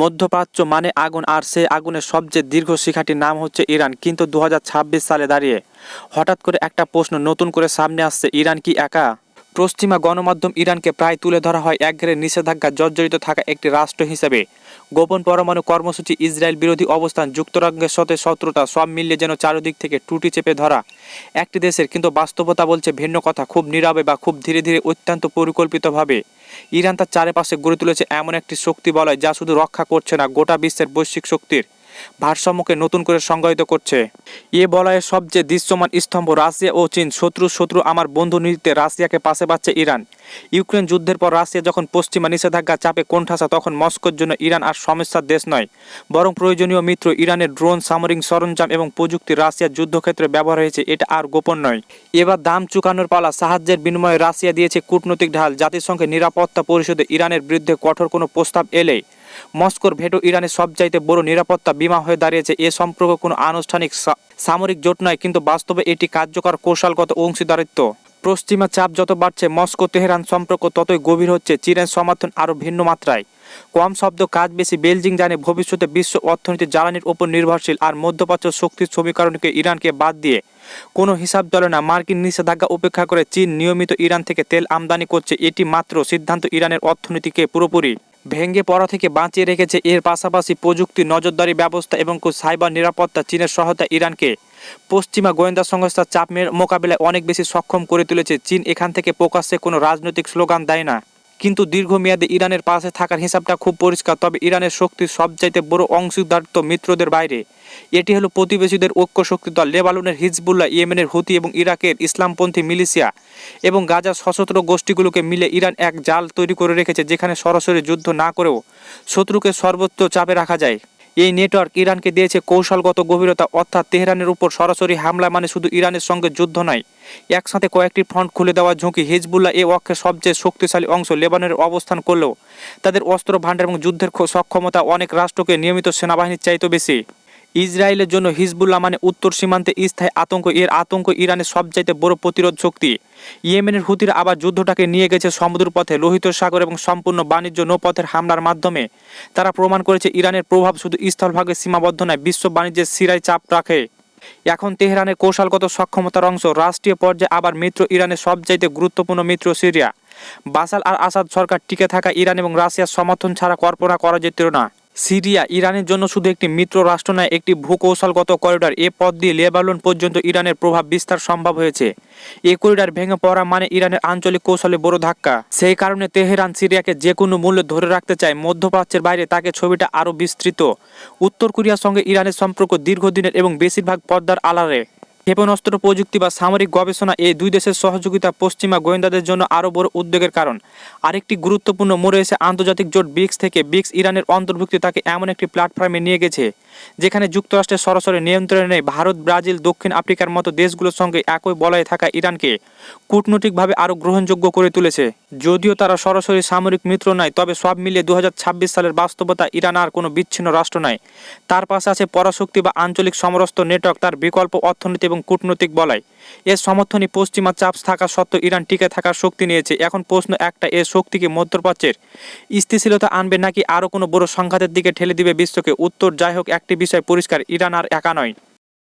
মধ্যপ্রাচ্য মানে আগুন, আর সেই আগুনের সবচেয়ে দীর্ঘ শিখাটির নাম হচ্ছে ইরান, কিন্তু দু হাজার ছাব্বিশ সালে দাঁড়িয়ে হঠাৎ করে একটা প্রশ্ন নতুন করে সামনে আসছে, ইরান কি একা? পশ্চিমা গণমাধ্যম ইরানকে প্রায় তুলে ধরা হয় একঘেরে নিষেধাজ্ঞা জর্জরিত থাকা একটি রাষ্ট্র হিসেবে। গোপন পরমাণু কর্মসূচি ইসরায়েল বিরোধী অবস্থান যুক্তরাজ্যের সাথে শত্রুতা সব মিলিয়ে যেন চারিদিক থেকে টুটি চেপে ধরা। একটি দেশের কিন্তু বাস্তবতা বলছে ভিন্ন কথা, খুব নীরবে বা খুব ধীরে ধীরে অত্যন্ত পরিকল্পিতভাবে। ইরান তার চারপাশে গড়ে তুলেছে এমন একটি শক্তি বলয় যা শুধু রক্ষা করছে না, গোটা বিশ্বের বৈশ্বিক শক্তির। ভারসাম্যকে নতুন করে সংজ্ঞায়িত করছে। এ বলয়ের সবচেয়ে দৃশ্যমান স্তম্ভ রাশিয়া ও চীন। শত্রু শত্রু আমার বন্ধু নীতিতে রাশিয়াকে পাশে পাচ্ছে ইরান। ইউক্রেন যুদ্ধের পর রাশিয়া যখন পশ্চিমা নিষেধাজ্ঞা চাপে কোণঠাসা, তখন মস্কোর জন্য ইরান আর সমস্যার দেশ নয়। বরং প্রয়োজনীয় মিত্র ইরানের ড্রোন, সামরিক সরঞ্জাম এবং প্রযুক্তি রাশিয়ার যুদ্ধক্ষেত্রে ব্যবহার হয়েছে, এটা আর গোপন নয়। এবার দাম চুকানোর পালা সাহায্যের বিনিময়ে রাশিয়া দিয়েছে কূটনৈতিক ঢাল। জাতিসংঘের নিরাপত্তা পরিষদে ইরানের বিরুদ্ধে কঠোর কোনো প্রস্তাব এলে মস্কোর ভেটো ইরানের সবচাইতে বড় নিরাপত্তা বিমা হয়ে দাঁড়িয়েছে। এ সম্পর্ক কোনো আনুষ্ঠানিক সামরিক জোট নয়, কিন্তু বাস্তবে এটি কার্যকর কৌশলগত অংশীদারিত্ব। পশ্চিমা চাপ যত বাড়ছে মস্কো তেহরান সম্পর্ক ততই গভীর হচ্ছে। চীনের সমর্থন আরও ভিন্ন মাত্রায়। কম শব্দ কাজ বেশি। বেলজিং জানে ভবিষ্যতে বিশ্ব অর্থনীতি জ্বালানির ওপর নির্ভরশীল আর মধ্যপ্রাচ্য শক্তির সমীকরণকে ইরানকে বাদ দিয়ে। কোনো হিসাব চলে না। মার্কিন নিষেধাজ্ঞা উপেক্ষা করে চীন নিয়মিত ইরান থেকে তেল আমদানি করছে। এটি মাত্র সিদ্ধান্ত ইরানের অর্থনীতিকে পুরোপুরি ভেঙে পড়া থেকে বাঁচিয়ে রেখেছে। এর পাশাপাশি প্রযুক্তি, নজরদারি ব্যবস্থা এবং সাইবার নিরাপত্তা, চীনের সহায়তা ইরানকে পশ্চিমা গোয়েন্দা সংস্থার চাপ মোকাবিলায় অনেক বেশি সক্ষম করে তুলেছে। চীন এখান থেকে প্রকাশ্যে কোনো রাজনৈতিক স্লোগান দেয় না। কিন্তু দীর্ঘমেয়াদে ইরানের পাশে থাকার হিসাবটা খুব পরিষ্কার, তবে ইরানের শক্তির সবচাইতে বড় অংশীদারিত্ব মিত্রদের বাইরে। এটি হলো প্রতিবেশীদের ঐক্য শক্তি দল, লেবাননের হিজবুল্লাহ, ইয়েমেনের হুতি এবং ইরাকের ইসলামপন্থী মিলিশিয়া এবং গাজার সশস্ত্র গোষ্ঠীগুলোকে মিলে ইরান এক জাল তৈরি করে রেখেছে, যেখানে সরাসরি যুদ্ধ না করেও শত্রুকে সর্বোচ্চ চাপে রাখা যায়। এই নেটওয়ার্ক ইরানকে দিয়েছে কৌশলগত গভীরতা, অর্থাৎ তেহরানের উপর সরাসরি হামলা মানে শুধু ইরানের সঙ্গে যুদ্ধ নয়। একসাথে কয়েকটি ফ্রন্ট খুলে দেওয়ার ঝুঁকি হিজবুল্লাহ এ অক্ষের সবচেয়ে শক্তিশালী অংশ লেবাননের অবস্থান করলেও তাদের অস্ত্র ভাণ্ডার এবং যুদ্ধের সক্ষমতা অনেক রাষ্ট্রকে নিয়মিত সেনাবাহিনীর চাইতে বেশি। ইসরায়েলের জন্য হিজবুল্লাহ মানে উত্তর সীমান্তে স্থায়ী আতঙ্ক। এর আতঙ্ক ইরানের সবচাইতে বড় প্রতিরোধ শক্তি। ইয়েমেনের হুতির আবার যুদ্ধটাকে নিয়ে গেছে সমুদ্র পথে লোহিত সাগর এবং সম্পূর্ণ বাণিজ্য নৌপথের হামলার মাধ্যমে। তারা প্রমাণ করেছে ইরানের প্রভাব শুধু স্থলভাগে সীমাবদ্ধ নয়, বিশ্ব বাণিজ্যের সিরায় চাপ রাখে। এখন তেহরানের কৌশলগত সক্ষমতার অংশ, রাষ্ট্রীয় পর্যায়ে আবার মিত্র ইরানের সবচাইতে গুরুত্বপূর্ণ মিত্র সিরিয়া। বাসাল আর আসাদ সরকার টিকে থাকা ইরান এবং রাশিয়ার সমর্থন ছাড়া কল্পনা করা যেত না। সিরিয়া ইরানের জন্য শুধু একটি মিত্র রাষ্ট্র নয়, একটি ভূকৌশলগত করিডর। এ পথ দিয়ে লেবানন পর্যন্ত ইরানের প্রভাব বিস্তার সম্ভব হয়েছে। এই করিডর ভেঙে পড়া মানে ইরানের আঞ্চলিক কৌশলে বড় ধাক্কা। সেই কারণে তেহরান সিরিয়াকে যে কোনো মূল্যে ধরে রাখতে চায়। মধ্যপ্রাচ্যের বাইরে তাকে ছবিটা আরও বিস্তৃত। উত্তর কোরিয়ার সঙ্গে ইরানের সম্পর্ক দীর্ঘদিনের এবং বেশিরভাগ পর্দার আলারে ক্ষেপণাস্ত্র প্রযুক্তি বা সামরিক গবেষণা এই দুই দেশের সহযোগিতা পশ্চিমা গোয়েন্দাদের জন্য আরও বড় উদ্বেগের কারণ। আরেকটি গুরুত্বপূর্ণ মোড়ে এসে আন্তর্জাতিক জোট ব্রিক্স থেকে ব্রিক্স ইরানের অন্তর্ভুক্তি তাকে এমন একটি প্ল্যাটফর্মে নিয়ে গেছে। যেখানে যুক্তরাষ্ট্রের সরাসরি নিয়ন্ত্রণে নেই ভারত, ব্রাজিল, দক্ষিণ আফ্রিকার মতো দেশগুলোর সঙ্গে একই বলয়ে থাকা ইরানকে কূটনৈতিকভাবে আরও গ্রহণযোগ্য করে তুলেছে। যদিও তারা সরাসরি সামরিক মিত্র নয়, তবে সব মিলিয়ে দু সালের বাস্তবতা ইরান আর কোনো বিচ্ছিন্ন রাষ্ট্র নয়। তার পাশে আছে পরাশক্তি বা আঞ্চলিক সমরস্ত নেটওয়ার্ক, তার বিকল্প অর্থনীতি এবং কূটনৈতিক বলয়। এর সমর্থনই পশ্চিমা চাপ থাকা সত্ত্বেও ইরান টিকে থাকার শক্তি নিয়েছে। এখন প্রশ্ন একটা এর শক্তিকে মধ্যপ্রাচ্যের? স্থিতিশীলতা আনবে নাকি আরও কোনো বড় সংঘাতের দিকে ঠেলে দিবে বিশ্বকে? উত্তর যাই হোক একটি বিষয় পরিষ্কার ইরান আর একা নয়।